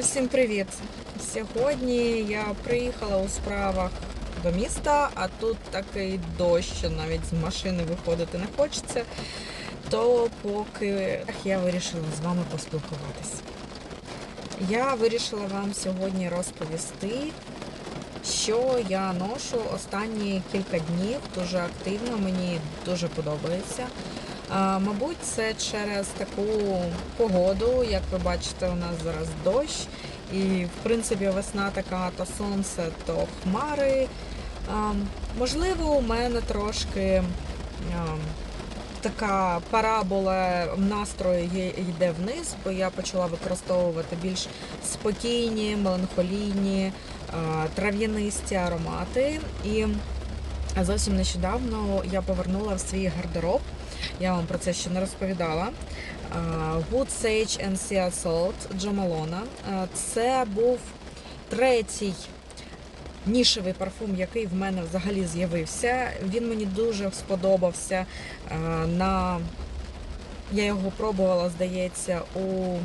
Всім привіт! Сьогодні я приїхала у справах до міста, а тут такий дощ, що навіть з машини виходити не хочеться. То поки я вирішила з вами поспілкуватись. Я вирішила вам сьогодні розповісти, що я ношу останні кілька днів дуже активно, мені дуже подобається. Мабуть, це через таку погоду, як ви бачите, у нас зараз дощ. І, в принципі, весна така, то сонце, то хмари. Можливо, у мене трошки така парабола настрою йде вниз, бо я почала використовувати більш спокійні, меланхолійні, трав'янисті аромати. І зовсім нещодавно я повернула в свій гардероб. Я вам про це ще не розповідала. Wood Sage and Sea Salt Джо Малона. Це був третій нішевий парфум, який в мене взагалі з'явився. Він мені дуже сподобався. На... Я його пробувала, здається, у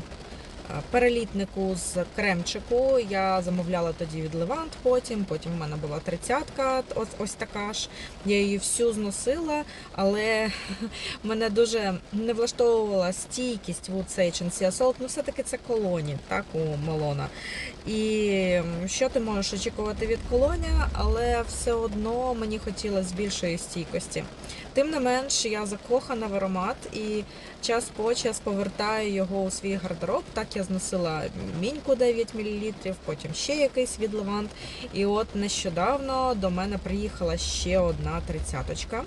перелітнику з кремчику. Я замовляла тоді від Левант потім. Потім в мене була тридцятка, ось, ось така ж. Я її всю зносила, але мене дуже не влаштовувала стійкість Wood Sage and. Ну, все-таки це колоні, так, у Малона. І що ти можеш очікувати від колоня, але все одно мені хотілося більшої стійкості. Тим не менш, я закохана в аромат і час по час повертаю його у свій гардероб. Так я зносила міньку 9 мл, потім ще якийсь від Левант. І от нещодавно до мене приїхала ще одна тридцяточка.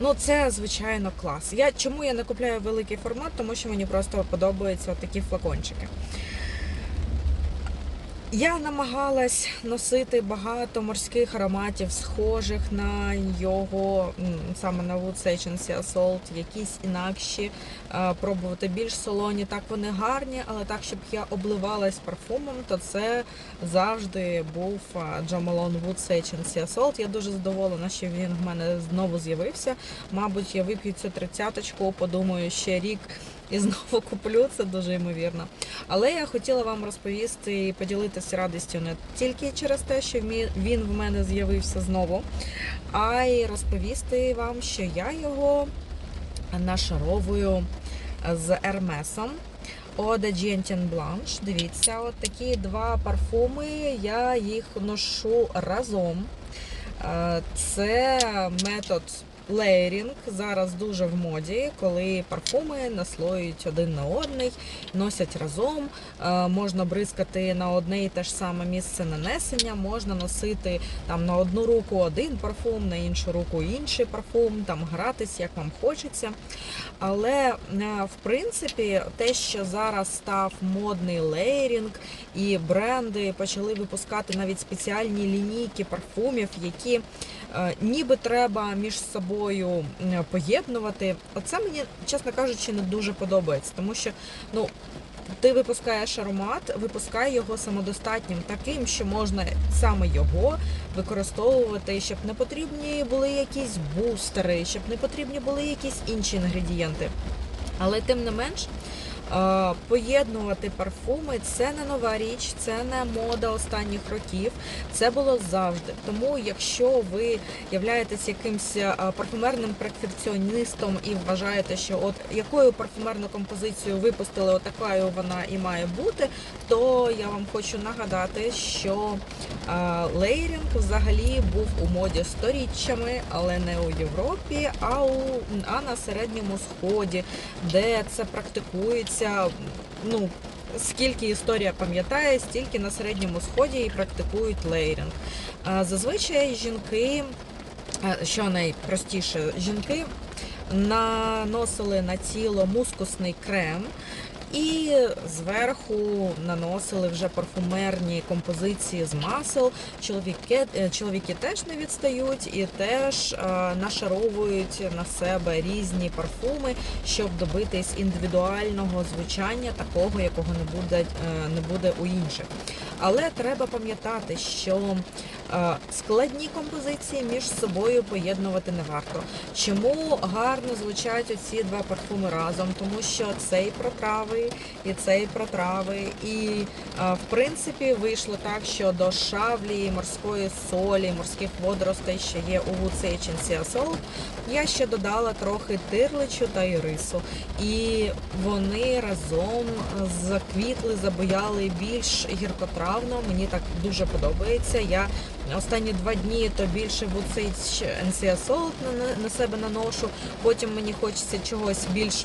Ну, це звичайно клас. Я чому я не купляю великий формат, тому що мені просто подобаються такі флакончики. Я намагалась носити багато морських ароматів, схожих на його, саме на Wood Sage and Sea Salt, якісь інакші, е, пробувати більш солоні. Так вони гарні, але так, щоб я обливалась парфумом, то це завжди був е, Jo Malone Wood Sage Sea Salt. Я дуже задоволена, що він в мене знову з'явився. Мабуть, я вип'ю цю тридцяточку, подумаю ще рік і знову куплю, це дуже ймовірно. Але я хотіла вам розповісти і поділитися радістю не тільки через те, що він в мене з'явився знову, а й розповісти вам, що я його нашаровую з Ермесом. De Gentian Blanche. Дивіться, от такі два парфуми. Я їх ношу разом. Е, Це метод лейрінг зараз дуже в моді, коли парфуми наслоюють один на одний, носять разом. Е, Можна бризкати на одне і те ж саме місце нанесення, можна носити там на одну руку один парфум, на іншу руку інший парфум, там гратись як вам хочеться. Але е, в принципі, те, що зараз став модний лейрінг, і бренди почали випускати навіть спеціальні лінійки парфумів, які е, ніби треба між собою м, поєднувати. Оце мені, чесно кажучи, не дуже подобається, тому що ну. Ти випускаєш аромат, випускай його самодостатнім, таким, що можна саме його використовувати, щоб не потрібні були якісь бустери, щоб не потрібні були якісь інші інгредієнти. Але тим не менш, поєднувати парфуми це не нова річ, це не мода останніх років. Це було завжди. Тому, якщо ви являєтесь якимсь е, парфумерним перфекціоністом і вважаєте, що от якою парфумерну композицію випустили, отакою вона і має бути, то я вам хочу нагадати, що е, лейрінг взагалі був у моді сторіччями, але не у Європі, а у а на середньому сході, де це практикується. Ну скільки історія пам'ятає, стільки на середньому сході і практикують лейрінг. Е, Зазвичай жінки, що найпростіше, жінки наносили на тіло мускусний крем. І зверху наносили вже парфумерні композиції з масел. Чоловіки, е, чоловіки теж не відстають і теж е, нашаровують на себе різні парфуми, щоб добитись індивідуального звучання, такого, якого не буде, е, не буде у інших. Але треба пам'ятати, що складні композиції між собою поєднувати не варто. Чому гарно звучать оці два парфуми разом? Тому що цей про трави і цей про трави. І е, в принципі вийшло так, що до шавлі, морської солі, морських водоростей, що є у Agency Assault, я ще додала трохи тирличу та ірису. І вони разом заквітли, забояли більш гіркотравно. Мені так дуже подобається. Я останні два дні то більше Woods Agency Assault на, себе наношу. Потім мені хочеться чогось більш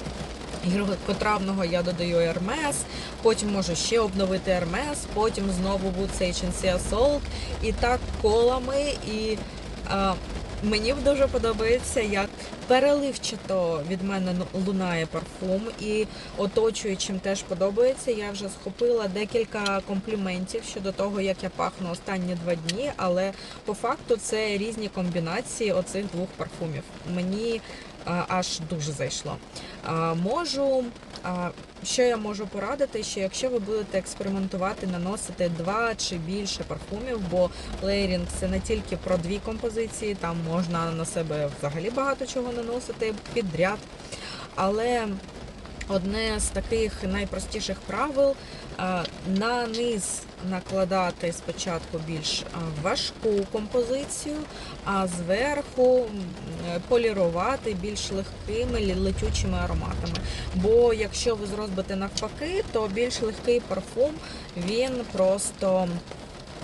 гіркотравного я додаю Hermes, потім можу ще обновити Hermes, потім знову Woods NC Assault. І так колами. І а, мені дуже подобається, як переливчато від мене лунає парфум, і оточуючим теж подобається. Я вже схопила декілька компліментів щодо того, як я пахну останні два дні, але по факту це різні комбінації оцих двох парфумів. Мені аж дуже зайшло. Можу, що я можу порадити, що якщо ви будете експериментувати, наносити два чи більше парфумів, бо лейрінг це не тільки про дві композиції, там можна на себе взагалі багато чого наносити підряд. Але одне з таких найпростіших правил на низ накладати спочатку більш важку композицію, а зверху полірувати більш легкими летючими ароматами. Бо якщо ви зробите навпаки, то більш легкий парфум він просто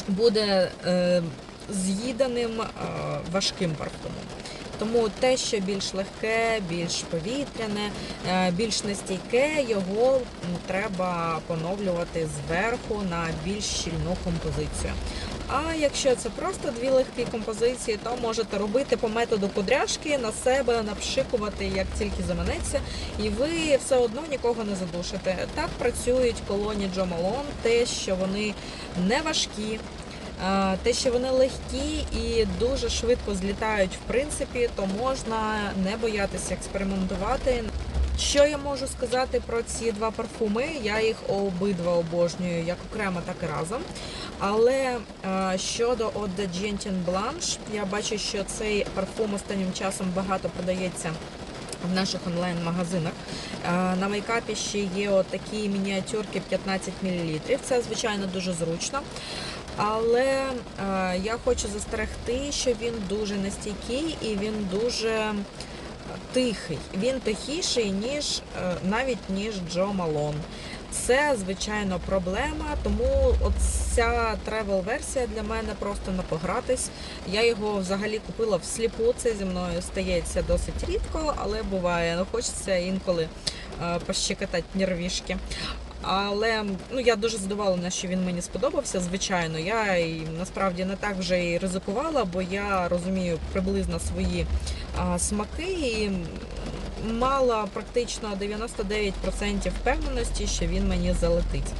буде е, з'їданим е, важким парфумом. Тому те, що більш легке, більш повітряне, е, більш нестійке, його треба поновлювати зверху на більш щільну композицію. А якщо це просто дві легкі композиції, то можете робити по методу кудряшки на себе, напшикувати як тільки заманеться, і ви все одно нікого не задушите. Так працюють колоні Джо Малон, те, що вони не важкі. Те, що вони легкі і дуже швидко злітають, в принципі, то можна не боятися експериментувати. Що я можу сказати про ці два парфуми? Я їх обидва обожнюю як окремо, так і разом. Але щодо Eau de Gentian Blanche, я бачу, що цей парфум останнім часом багато продається в наших онлайн-магазинах. На мейкапі ще є такі мініатюрки 15 мл. Це, звичайно, дуже зручно. Але е, я хочу застерегти, що він дуже нестійкий і він дуже тихий. Він тихіший, ніж е, навіть ніж Джо Малон. Це, звичайно, проблема, тому ця тревел-версія для мене просто на погратись. Я його взагалі купила всліпу. Це зі мною стається досить рідко, але буває. Ну, хочеться інколи е, пощекотати нервішки. Але ну я дуже задоволена, що він мені сподобався. Звичайно, я і насправді не так вже і ризикувала, бо я розумію приблизно свої а, смаки і мала практично 99% впевненості, що він мені залетить.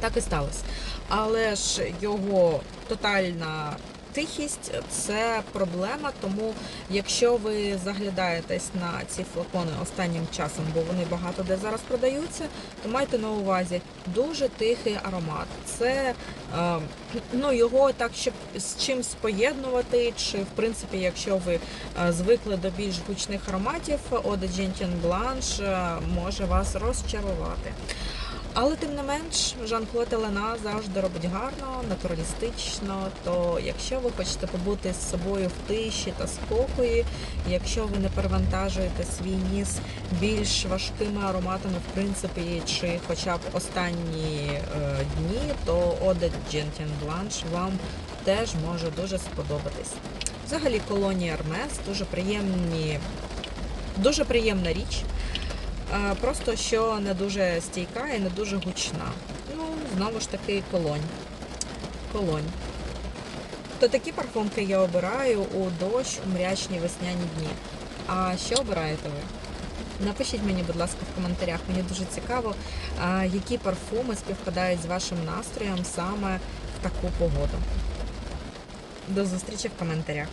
Так і сталося. Але ж його тотальна тихість це проблема. Тому, якщо ви заглядаєтесь на ці флакони останнім часом, бо вони багато де зараз продаються, то майте на увазі дуже тихий аромат. Це е, ну його так, щоб з чимсь поєднувати, чи в принципі, якщо ви е, звикли до більш гучних ароматів, Eau de Gentian Blanche е, може вас розчарувати. Але тим не менш, Жан-Клод Елена завжди робить гарно, натуралістично. То якщо ви хочете побути з собою в тиші та спокої, якщо ви не перевантажуєте свій ніс більш важкими ароматами, в принципі, чи хоча б останні е, дні, то de Gentian Blanche вам теж може дуже сподобатись. Взагалі колонія Hermes дуже приємні, дуже приємна річ. Е, Просто що не дуже стійка і не дуже гучна. Ну, знову ж таки, колонь. Колонь. То такі парфумки я обираю у дощ у мрячні весняні дні. А що обираєте ви? Напишіть мені, будь ласка, в коментарях. Мені дуже цікаво, які парфуми співпадають з вашим настроєм саме в таку погоду. До зустрічі в коментарях.